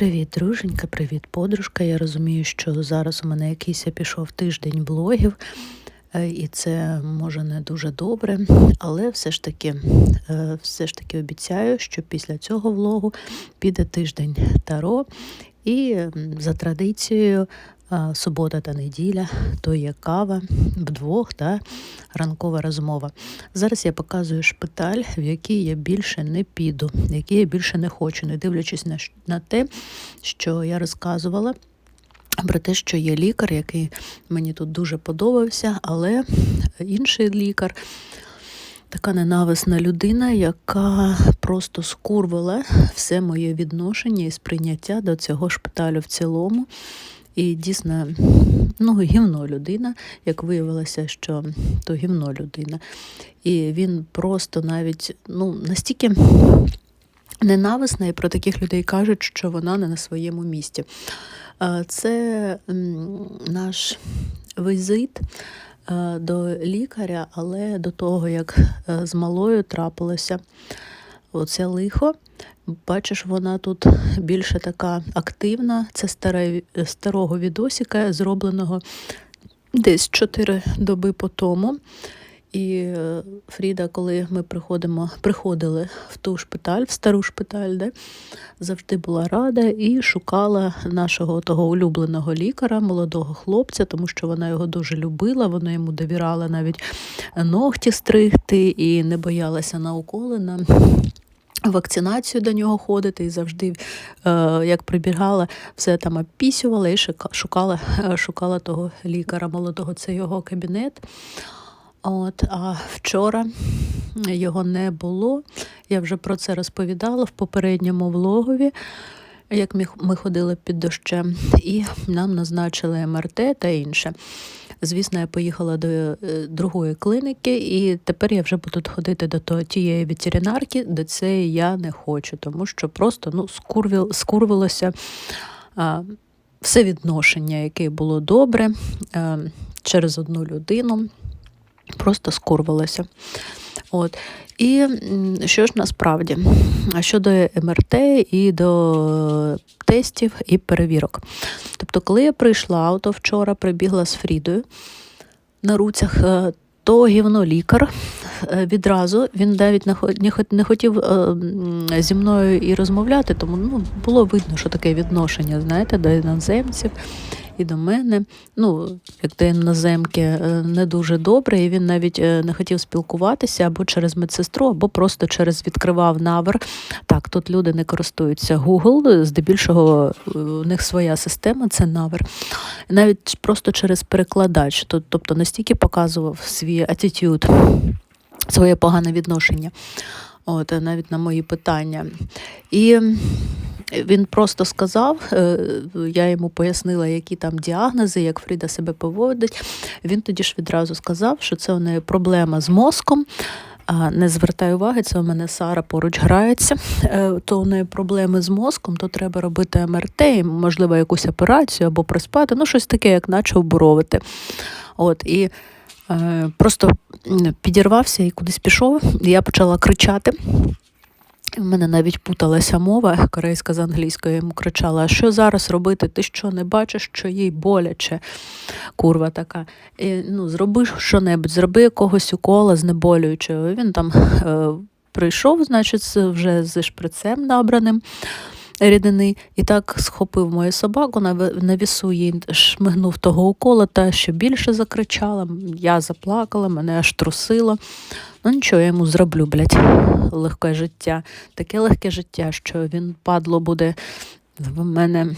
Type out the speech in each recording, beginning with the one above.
Привіт, друженька, привіт, подружка. Я розумію, що зараз у мене якийсь пішов тиждень блогів, е, і це може не дуже добре, але все ж таки, е, все ж таки обіцяю, що після цього влогу піде тиждень таро, і за традицією. Субота та неділя, то є кава вдвох та ранкова розмова. Зараз я показую шпиталь, в який я більше не піду, в який я більше не хочу, не дивлячись на, на те, що я розказувала. Про те, що є лікар, який мені тут дуже подобався, але інший лікар, така ненависна людина, яка просто скурвила все моє відношення і сприйняття до цього шпиталю в цілому. І дійсно, ну, гівно людина, як виявилося, що то гівно людина. І він просто навіть ну, настільки ненависна, і про таких людей кажуть, що вона не на своєму місці. Це наш візит е, до лікаря, але до того, як е, з малою трапилося оце лихо. Бачиш, вона тут більше така активна. Це старе, старого відосіка, зробленого десь 4 доби по тому. І е, Фріда, коли ми приходимо, приходили в ту шпиталь, в стару шпиталь, де завжди була рада і шукала нашого того улюбленого лікаря, молодого хлопця, тому що вона його дуже любила, вона йому довірала навіть ногті стригти і не боялася на уколи, на вакцинацію до нього ходити, і завжди, е, як прибігала, все там опісювала і шукала, е, шукала того лікаря молодого. Це його кабінет. От, а вчора його не було. Я вже про це розповідала в попередньому влогові, як ми, ходили під дощем, і нам назначили МРТ та інше. Звісно, я поїхала до е, другої клініки, і тепер я вже буду ходити до тієї ветеринарки, де це я не хочу, тому що просто ну, скурвіл, скурвилося а, все відношення, яке було добре а, через одну людину просто скурвалося. От. І що ж насправді щодо МРТ і до тестів і перевірок. Тобто, коли я прийшла, ото вчора прибігла з Фрідою на руцях, е, то гівно лікар е, відразу він навіть не хотів е, зі мною і розмовляти, тому ну, було видно, що таке відношення, знаєте, до іноземців і до мене. Ну, як до іноземки, е, не дуже добре, і він навіть е, не хотів спілкуватися або через медсестру, або просто через відкривав навер. Так, тут люди не користуються Google, здебільшого е, у них своя система, це навер. Навіть просто через перекладач, тобто настільки показував свій attitude, своє погане відношення. От, навіть на мої питання. І він просто сказав, е, я йому пояснила, які там діагнози, як Фріда себе поводить. Він тоді ж відразу сказав, що це у неї проблема з мозком. Не звертай уваги, це у мене Сара поруч грається. Е, То у неї проблеми з мозком, то треба робити МРТ, і, можливо, якусь операцію або приспати, ну щось таке, як наче оборовити. От, і е, просто підірвався і кудись пішов. І я почала кричати. У мене навіть путалася мова корейська з англійською. Я йому кричала: а що зараз робити? Ти що не бачиш, що їй боляче? Курва така. І, ну, зроби що-небудь, зроби якогось укола знеболюючого. Він там е, прийшов, значить, вже зі шприцем набраним рідини, і так схопив мою собаку, на, вісу їй шмигнув того укола, та ще більше закричала. Я заплакала, мене аж трусило. Ну нічого, я йому зроблю, блядь, легке життя. Таке легке життя, що він падло буде в мене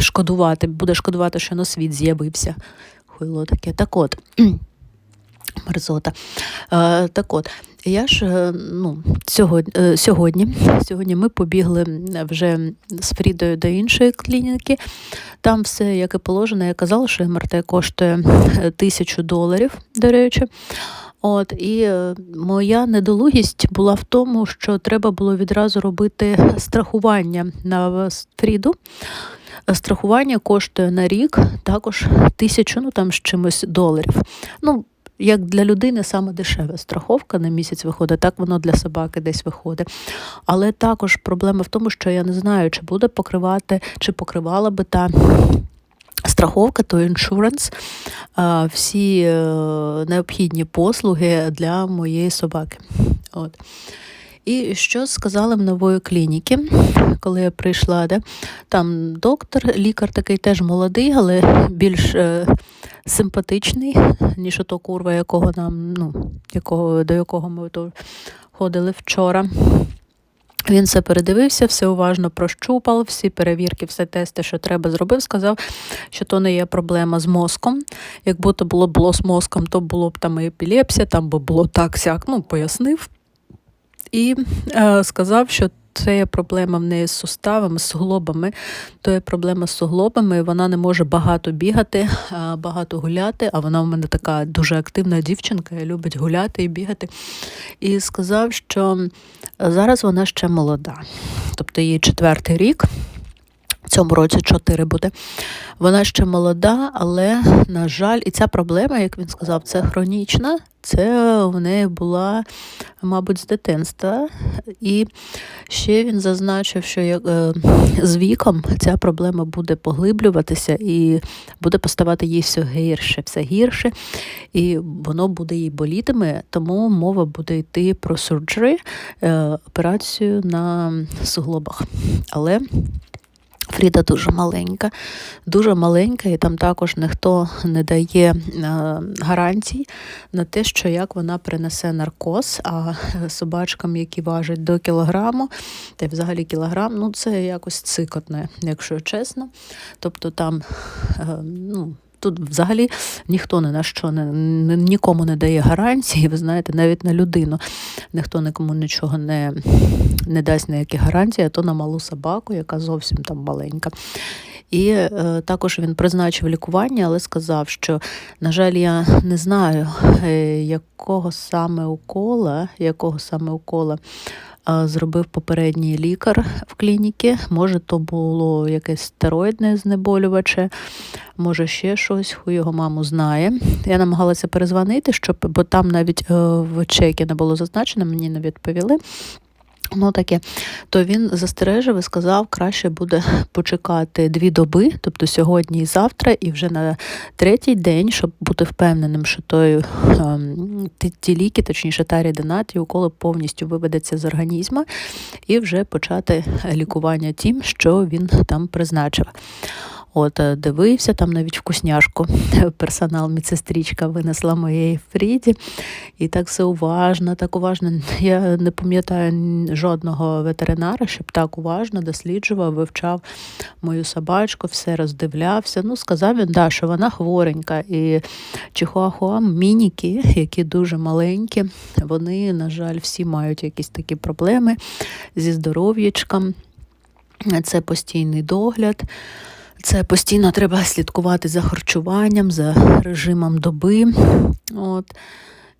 шкодувати, буде шкодувати, що на світ з'явився. Хуйло таке. Так от. Мерзота. Е, так от, я ж е, ну, сьогодні, е, сьогодні, сьогодні ми побігли вже з Фрідою до іншої клініки. Там все, як і положено, я казала, що МРТ коштує е, тисячу доларів, до речі. От, і моя недолугість була в тому, що треба було відразу робити страхування на Фріду. Страхування коштує на рік також тисячу, ну там з чимось доларів. Ну, як для людини саме дешева страховка на місяць виходить, так воно для собаки десь виходить. Але також проблема в тому, що я не знаю, чи буде покривати, чи покривала би та. Страховка то іншуранс, всі е, необхідні послуги для моєї собаки. От. І що сказали в нової клініки, коли я прийшла, де там доктор, лікар такий теж молодий, але більш е, симпатичний, ніж ото курва, якого нам, ну, якого, до якого ми то ходили вчора. Він все передивився, все уважно прощупав, всі перевірки, все тести, що треба, зробив. Сказав, що то не є проблема з мозком. Якби то було було з мозком, то було б там і епілепсія, там би було так сяк, ну, пояснив. І е, сказав, що це є проблема в неї з суставами, з суглобами, то є проблема з суглобами, вона не може багато бігати, багато гуляти, а вона в мене така дуже активна дівчинка, любить гуляти і бігати. І сказав, що зараз вона ще молода, тобто їй четвертий рік. Цьому році 4 буде. Вона ще молода, але, на жаль, і ця проблема, як він сказав, це хронічна. Це в неї була, мабуть, з дитинства. І ще він зазначив, що як, е, з віком ця проблема буде поглиблюватися і буде поставати їй все гірше, все гірше, і воно буде їй болітиме, тому мова буде йти про сурджери, операцію на суглобах. Але Фріда дуже маленька, дуже маленька, і там також ніхто не дає е, гарантій на те, що як вона принесе наркоз, а собачкам, які важать до кілограму, та й взагалі кілограм, ну це якось цикотне, якщо чесно. Тобто там е, ну, Тут взагалі ніхто ні на що не нікому не дає гарантії, ви знаєте, навіть на людину ніхто нікому нічого не не дасть ніякі гарантії, а то на малу собаку, яка зовсім там маленька. І е, також він призначив лікування, але сказав, що, на жаль, я не знаю, е, якого саме укола, якого саме укола зробив попередній лікар в клініці. Може, то було якесь стероїдне знеболюваче, може ще щось, ху його маму знає. Я намагалася перезвонити, щоб, бо там навіть е, в чекі не було зазначено, мені не відповіли. Ну таке, то він застережив і сказав, краще буде почекати дві доби, тобто сьогодні і завтра, і вже на третій день, щоб бути впевненим, що той, ем, ті, ліки, точніше та рідина, ті уколи повністю виведеться з організму, і вже почати лікування тим, що він там призначив. От е, дивився, там навіть вкусняшку персонал, медсестричка винесла моєї Фріді. І так все уважно, так уважно. Я не пам'ятаю жодного ветеринара, щоб так уважно досліджував, вивчав мою собачку, все роздивлявся. Ну, сказав він, да, що вона хворенька. І чихуахуа мініки, які дуже маленькі, вони, на жаль, всі мають якісь такі проблеми зі здоров'ячком. Це постійний догляд. Це постійно треба слідкувати за харчуванням, за режимом доби. От.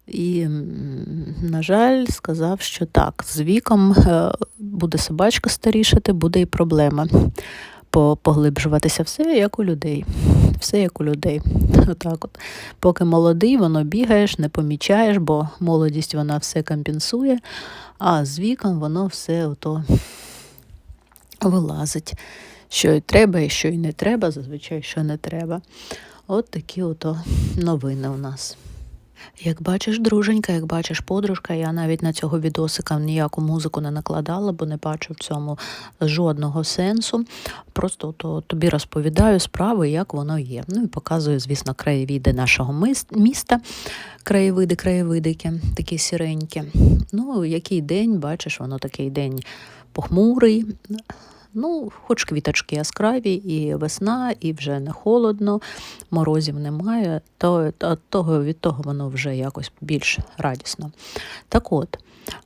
І, на жаль, сказав, що так, з віком е, буде собачка старішати, буде і проблема поглиблюватися. Все як у людей. Все як у людей. Отак от. Поки молодий, воно бігаєш, не помічаєш, бо молодість вона все компенсує, а з віком воно все ото вилазить що й треба, і що й не треба, зазвичай що не треба. От такі ото новини у нас. Як бачиш, друженька, як бачиш, подружка, я навіть на цього відосика ніяку музику не накладала, бо не бачу в цьому жодного сенсу. Просто то тобі розповідаю справи, як воно є. Ну і показую, звісно, краєвіди нашого міста, краєвиди, краєвидики, такі сіренькі. Ну, який день, бачиш, воно такий день похмурий. Ну, хоч квіточки яскраві, і весна, і вже не холодно, морозів немає, то того, від того воно вже якось більш радісно. Так от,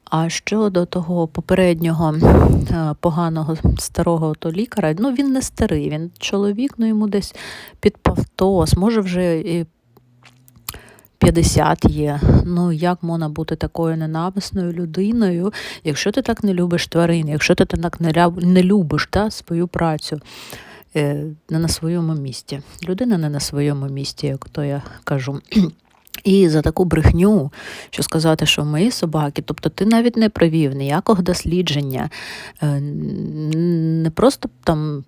а щодо того попереднього е, поганого старого то лікаря, ну він не старий, він чоловік, ну йому десь під павтоз, може вже і 50 є. Ну як можна бути такою ненависною людиною, якщо ти так не любиш тварин, якщо ти так не любиш та, свою працю е, не на своєму місці. Людина не на своєму місці, як то я кажу. І за таку брехню, що сказати, що мої собаки, тобто ти навіть не провів ніякого дослідження, е, не просто там.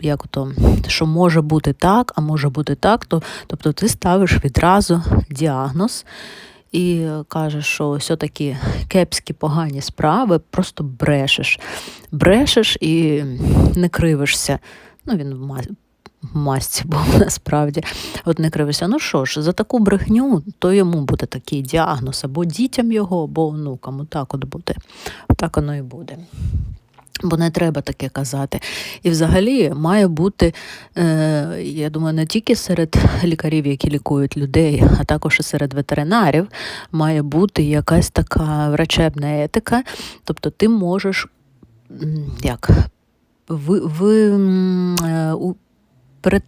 Як то, що може бути так, а може бути так, то тобто ти ставиш відразу діагноз і кажеш, що все такі кепські погані справи, просто брешеш. Брешеш і не кривишся. Ну, він в масці був насправді. От не кривишся. Ну що ж, за таку брехню, то йому буде такий діагноз, або дітям його, або онукам. Отак от буде. Так воно і буде. Бо не треба таке казати. І взагалі має бути, е, я думаю, не тільки серед лікарів, які лікують людей, а також і серед ветеринарів, має бути якась така врачебна етика. Тобто ти можеш як, ви, ви, у, перед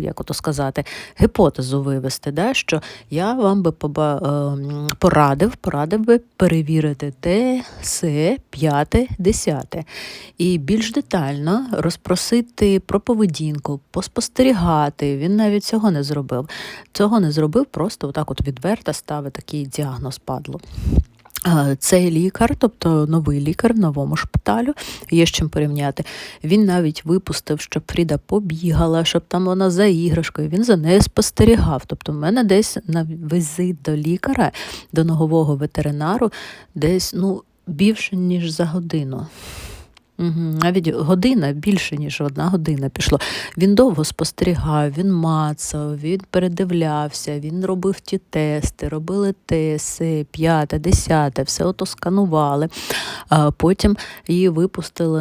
як ото сказати, гіпотезу вивести, да, що я вам би ем, порадив, порадив би перевірити те, се, п'яте, десяте. І більш детально розпросити про поведінку, поспостерігати. Він навіть цього не зробив. Цього не зробив, просто отак от відверто ставить такий діагноз падло. Цей лікар, тобто новий лікар в новому шпиталю, є з чим порівняти. Він навіть випустив, щоб Фріда побігала, щоб там вона за іграшкою. Він за нею спостерігав. Тобто, в мене десь на візит до лікаря, до ногового ветеринару, десь ну, більше ніж за годину. Навіть година більше, ніж одна година пішло. Він довго спостерігав, він мацав, він передивлявся, він робив ті тести, робили теси, п'яте, десяте, все ото сканували. А Потім її випустили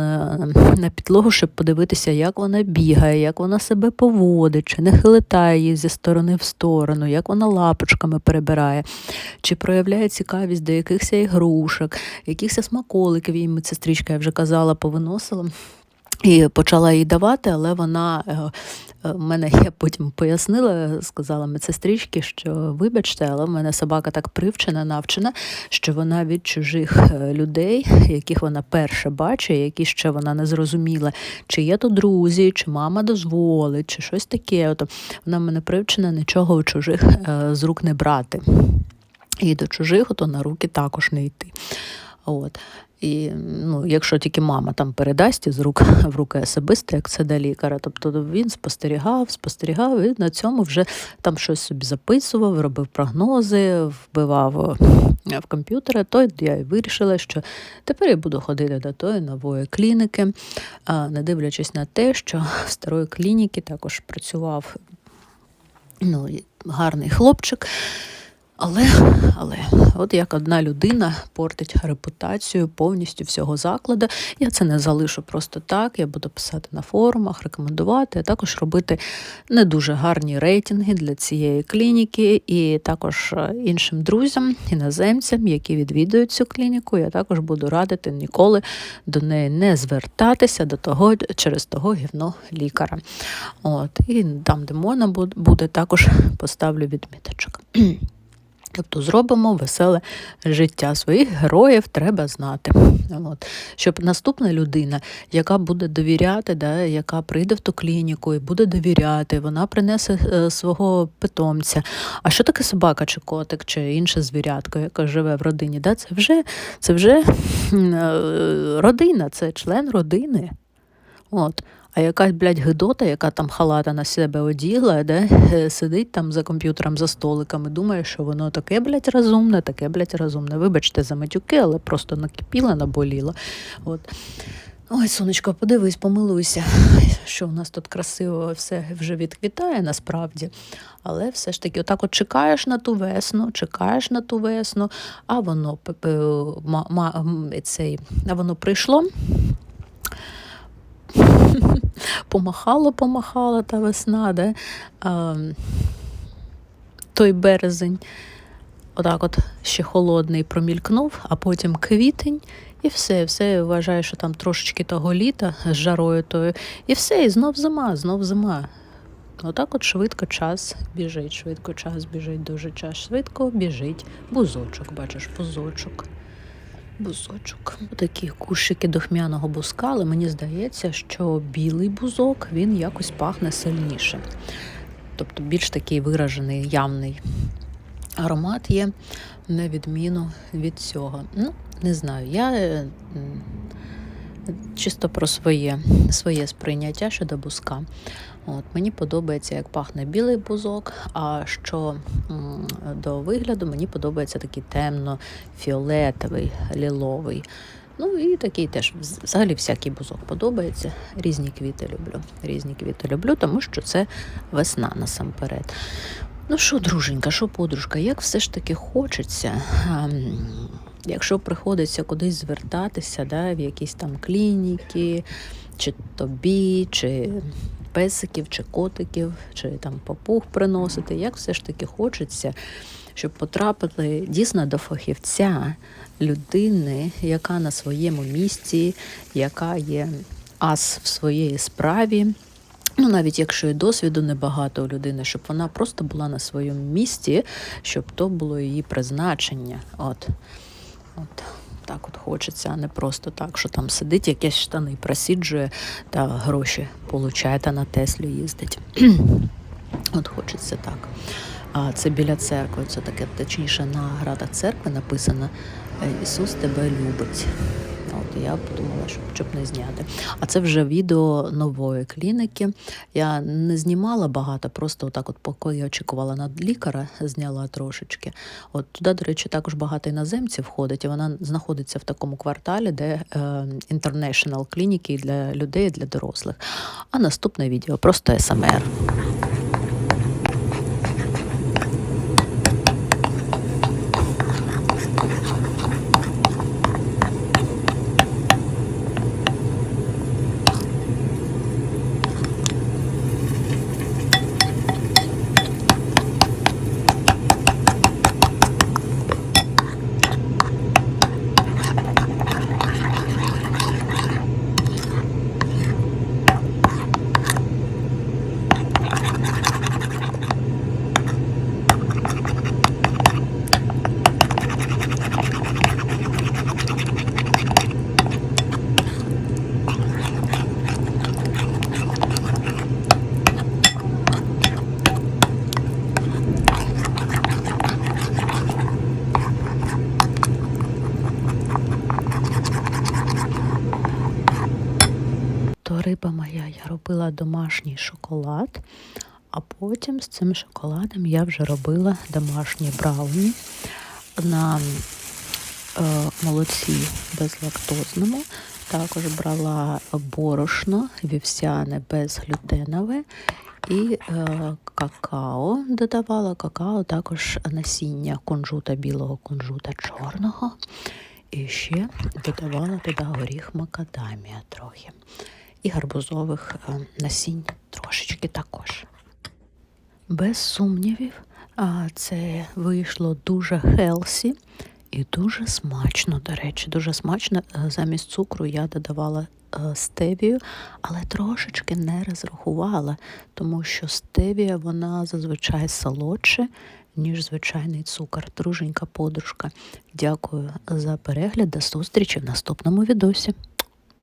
на підлогу, щоб подивитися, як вона бігає, як вона себе поводить, чи не хилитає її зі сторони в сторону, як вона лапочками перебирає, чи проявляє цікавість до якихось ігрушок, якихось смаколиків їй медсестричка, я вже казала, повиносила. І почала їй давати, але вона е, е, мене я потім пояснила, сказала медсестрички, що вибачте, але в мене собака так привчена, навчена, що вона від чужих е, людей, яких вона перше бачить, які ще вона не зрозуміла, чи є то друзі, чи мама дозволить, чи щось таке. От Вона мене привчена нічого у чужих з рук не брати. І до чужих то на руки також не йти. От. І ну, якщо тільки мама там передасть із рук в руки особисто, як це до лікаря, тобто він спостерігав, спостерігав і на цьому вже там щось собі записував, робив прогнози, вбивав в комп'ютери, то я і вирішила, що тепер я буду ходити до тої нової клініки, не дивлячись на те, що в старої клініки також працював ну, гарний хлопчик. Але але от як одна людина портить репутацію повністю всього закладу, я це не залишу просто так. Я буду писати на форумах, рекомендувати, а також робити не дуже гарні рейтинги для цієї клініки, і також е, іншим друзям, іноземцям, які відвідують цю клініку, я також буду радити ніколи до неї не звертатися до того через того гівно лікаря. От, І там, де можна буде, також поставлю відміточок. Тобто зробимо веселе життя. Своїх героїв треба знати. От. Щоб наступна людина, яка буде довіряти, да, яка прийде в ту клініку і буде довіряти, вона принесе е, свого питомця. А що таке собака, чи котик, чи інше звірятко, яке живе в родині? Да? Це вже це вже е, родина, це член родини. От. А якась, блядь, гидота, яка там халата на себе одігла, де сидить там за комп'ютером, за столиками, думає, що воно таке, блядь, розумне, таке, блядь, розумне. Вибачте, за матюки, але просто накипіла, наболіла. От. Ой, сонечко, подивись, помилуйся, що у нас тут красиво все вже відквітає насправді. Але все ж таки, отак от чекаєш на ту весну, чекаєш на ту весну, а воно цей, а воно прийшло. Помахала, помахала та весна, де а, той березень, отак от ще холодний промількнув, а потім квітень. І все, все, я вважаю, що там трошечки того літа з жарою тою, і все, і знов зима, знов зима. Отак от швидко час біжить, швидко час біжить, дуже час швидко біжить. Бузочок, бачиш, бузочок бузочок. Такі кущики дохмяного бузка, але мені здається, що білий бузок він якось пахне сильніше. Тобто більш такий виражений явний аромат є, на відміну від цього. Ну, не знаю, я е, чисто про своє, своє сприйняття щодо бузка. От, мені подобається, як пахне білий бузок, а що до вигляду, мені подобається такий темно-фіолетовий, ліловий. Ну і такий теж взагалі всякий бузок подобається. Різні квіти люблю. Різні квіти люблю, тому що це весна насамперед. Ну що, друженька, що подружка, як все ж таки хочеться, ем, якщо приходиться кудись звертатися, да, в якісь там клініки, чи тобі, чи песиків, чи котиків, чи там попух приносити, як все ж таки хочеться, щоб потрапити дійсно до фахівця, людини, яка на своєму місці, яка є ас в своєї справі. Ну, навіть якщо і досвіду небагато у людини, щоб вона просто була на своєму місці, щоб то було її призначення. От, от так от хочеться, а не просто так, що там сидить, якісь штани просіджує та гроші получає та на Теслю їздить. От хочеться так. А це біля церкви, це таке, точніше, на градах церкви написано е, Ісус тебе любить. От я подумала, щоб, щоб не зняти. А це вже відео нової клініки. Я не знімала багато, просто отак, от поки я очікувала на лікаря, зняла трошечки. От туди, до речі, також багато іноземців ходить, і вона знаходиться в такому кварталі, де international клініки для людей, для дорослих. А наступне відео просто СМР. То риба моя, я робила домашній шоколад, а потім з цим шоколадом я вже робила домашні брауні на е, молоці безлактозному. Також брала борошно вівсяне безглютенове і е, какао додавала. Какао також насіння кунжута білого, кунжута чорного. І ще додавала туди горіх макадамія трохи. І гарбузових е, насінь трошечки також. Без сумнівів, це вийшло дуже хелсі і дуже смачно, до речі, дуже смачно. Е, Замість цукру я додавала е, стевію, але трошечки не розрахувала, тому що стевія вона зазвичай солодше, ніж звичайний цукор. Друженька подружка. Дякую за перегляд. До зустрічі в наступному відосі.